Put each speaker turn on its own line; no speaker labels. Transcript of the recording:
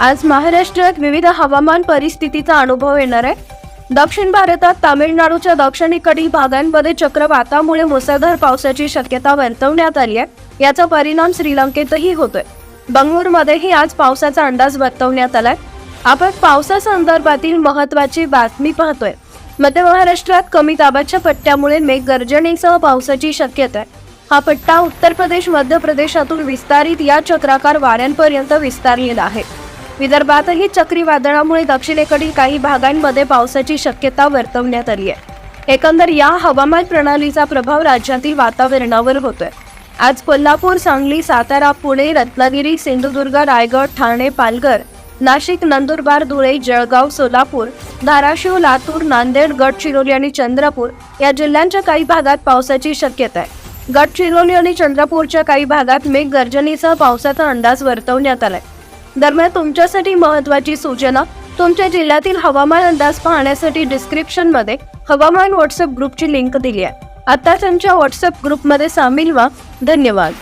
आज महाराष्ट्रात विविध हवामान परिस्थितीचा अनुभव येणार आहे. दक्षिण भारतात तामिळनाडूच्या दक्षिणेकडील भागांमध्ये चक्रवातामुळे मुसळधार पावसाची शक्यता वर्तवण्यात आली आहे. याचा परिणाम श्रीलंकेतही होतोय. बंगळूरमध्येही आज पावसाचा अंदाज वर्तवण्यात आलाय. आपण पावसासंदर्भातील महत्वाची बातमी पाहतोय. मध्य महाराष्ट्रात कमी दाबाच्या पट्ट्यामुळे मेघगर्जनेसह पावसाची शक्यता आहे. हा पट्टा उत्तर प्रदेश मध्य प्रदेशातून विस्तारित या चक्राकार वाऱ्यांपर्यंत विस्तारलेला आहे. विदर्भातही चक्रीवादळामुळे दक्षिणेकडील काही भागांमध्ये पावसाची शक्यता वर्तवण्यात आली आहे. एकंदर या हवामान प्रणालीचा प्रभाव राज्यातील वातावरणावर होतोय. आज कोल्हापूर सांगली सातारा पुणे रत्नागिरी सिंधुदुर्ग रायगड ठाणे पालघर नाशिक नंदुरबार धुळे जळगाव सोलापूर धाराशिव लातूर नांदेड गडचिरोली आणि चंद्रपूर या जिल्ह्यांच्या काही भागात पावसाची शक्यता आहे. गडचिरोली आणि चंद्रपूरच्या काही भागात मेघगर्जनेसह पावसाचा अंदाज वर्तवण्यात आलाय. दरम्यान तुमच्यासाठी महत्वाची सूचना तुमच्या जिल्ह्यातील हवामान अंदाज पाहण्यासाठी डिस्क्रिप्शनमध्ये हवामान व्हॉट्सअप ग्रुपची लिंक दिली आहे. आता तुमच्या व्हॉट्सअप ग्रुपमध्ये सामील व्हा. धन्यवाद.